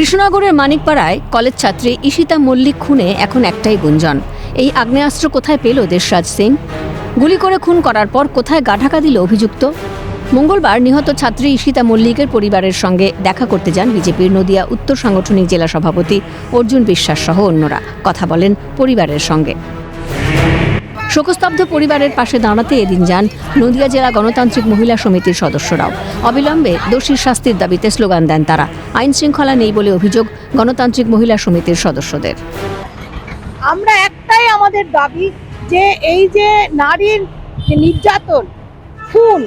কৃষ্ণনগরের মানিকপাড়ায় কলেজ ছাত্রী ঈশিতা মল্লিক খুনে এখন একটাই গুঞ্জন। এই আগ্নেয়াস্ত্র কোথায় পেল দেশরাজ সিং গুলি করে খুন করার পর কোথায় গাঢাকা দিল অভিযুক্ত? মঙ্গলবার নিহত ছাত্রী ঈশিতা মল্লিকের পরিবারের সঙ্গে দেখা করতে যান বিজেপির নদিয়া উত্তর সাংগঠনিক জেলা সভাপতি অর্জুন বিশ্বাস সহ অন্যরা। কথা বলেন পরিবারের সঙ্গে। শোকস্তব্ধ পরিবারের পাশে দাঁড়াতে এদিন যান নদিয়া জেলা গণতান্ত্রিক মহিলা সমিতির সদস্যরাও। অবিলম্বে দোষীর শাস্তির দাবিতে স্লোগান দেন তারা। আইন শৃঙ্খলা নেই বলে অভিযোগ গণতান্ত্রিক মহিলা সমিতির সদস্যদের। আমরা একটাই আমাদের দাবি যে এই যে নারীর নির্যাতন, খুন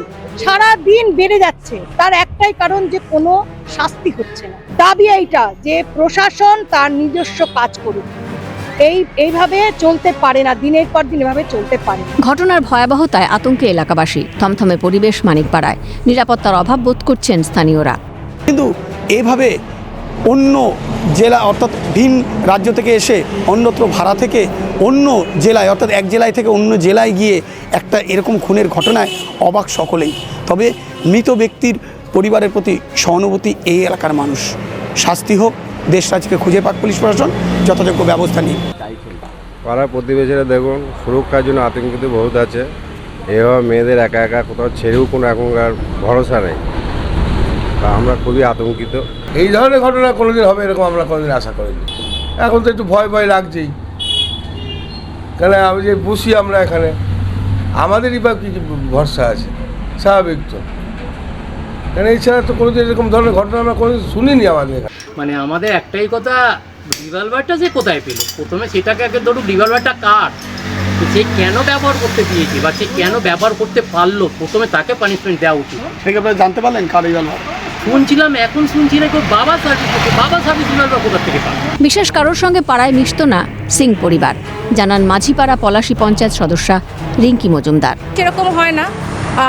সারা দিন বেড়ে যাচ্ছে, তার একটাই কারণ যে কোনো শাস্তি হচ্ছে না। দাবি এইটা যে প্রশাসন তার নিজস্ব কাজ করুক। এই এইভাবে চলতে পারে না দিনের পর দিন এভাবে চলতে পারে না। ঘটনার ভয়াবহতায় আতঙ্কে এলাকাবাসী থমথমে পরিবেশ মানিকপাড়ায়। নিরাপত্তার অভাব বোধ করছেন স্থানীয়রা। কিন্তু এভাবে অন্য জেলা অর্থাৎ ভিন রাজ্য থেকে এসে অন্যত্র ভাড়া থেকে অন্য জেলায় অর্থাৎ এক জেলায় থেকে অন্য জেলায় গিয়ে একটা এরকম খুনের ঘটনায় অবাক সকলেই। তবে মৃত ব্যক্তির পরিবারের প্রতি সহানুভূতি এই এলাকার মানুষ। শাস্তি হোক দেশরাজকে খুঁজে পাক পুলিশ প্রশাসন যথাযোগ্য ব্যবস্থা নিক পাড়া প্রতিবেশীরা দেখুন সুরক্ষার জন্য আতঙ্কিত বহুত আছে। এভাবে মেয়েদের একা একা কোথাও ছেড়েও কোনো এখনকার ভরসা নেই। তা আমরা খুবই আতঙ্কিত। এই ধরনের ঘটনা কোনোদিন হবে এরকম আমরা কোনোদিন আশা করিনি। এখন তো একটু ভয় ভয় লাগছেই। কেন আমি যে বসি আমরা এখানে আমাদেরই বা কী ভরসা আছে? স্বাভাবিক তো। কেন এছাড়া তো কোনোদিন এরকম ধরনের ঘটনা আমরা কোনোদিন শুনিনি আমাদের এখানে। মানে আমাদের একটাই কথা রিভলভারটা যে কোথায় পেল? প্রথমে সেটাকে আগে ধরুন রিভলভারটা কার? সে কেন ব্যবহার করতে দিয়েছে বা সে কেন ব্যবহার করতে পারল? প্রথমে তাকে পানিশমেন্ট দেওয়া উচিত। থেকে আপনারা জানতে পারলেন কার ব্যাপার? শুনছিলাম এখন শুনছি না বাবা সার্ভিস বাবা সার্ভিস রিভলভার কোথা থেকে পাবে? বিশেষ কারোর সঙ্গে পাড়ায় মিশত না সিং পরিবার। জানান মাঝিপাড়া পলাশী পঞ্চায়েত সদস্যা রিঙ্কি মজুমদার। সেরকম হয় না।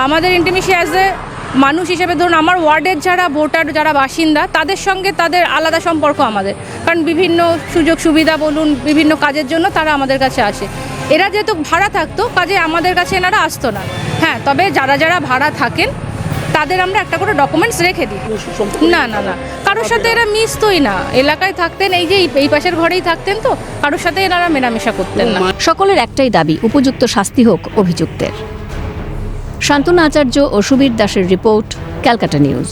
আমাদের ইন্টিমেসি অ্যাজ এ মানুষ হিসেবে ধরুন আমার ওয়ার্ডের যারা ভোটার, যারা বাসিন্দা, তাদের সঙ্গে তাদের আলাদা সম্পর্ক আমাদের। কারণ বিভিন্ন সুযোগ সুবিধা বলুন, বিভিন্ন কাজের জন্য তারা আমাদের কাছে আসে। এরা যেহেতু ভাড়া থাকতো, কাজে আমাদের কাছে এনারা আসতো না। হ্যাঁ তবে যারা যারা ভাড়া থাকেন, তাদের আমরা একটা করে ডকুমেন্টস রেখে দিই। না না না। কারোর সাথে এরা মিশতোই না। এলাকায় থাকতেন, এই যে এই- পাশের ঘরেই থাকতেন তো, কারোর সাথে এনারা মেলামেশা করতেন না। সকলের একটাই দাবি, উপযুক্ত শাস্তি হোক অভিযুক্তের। শান্তনু আচার্য ও সুবীর দাসের রিপোর্ট ক্যালকাটা নিউজ।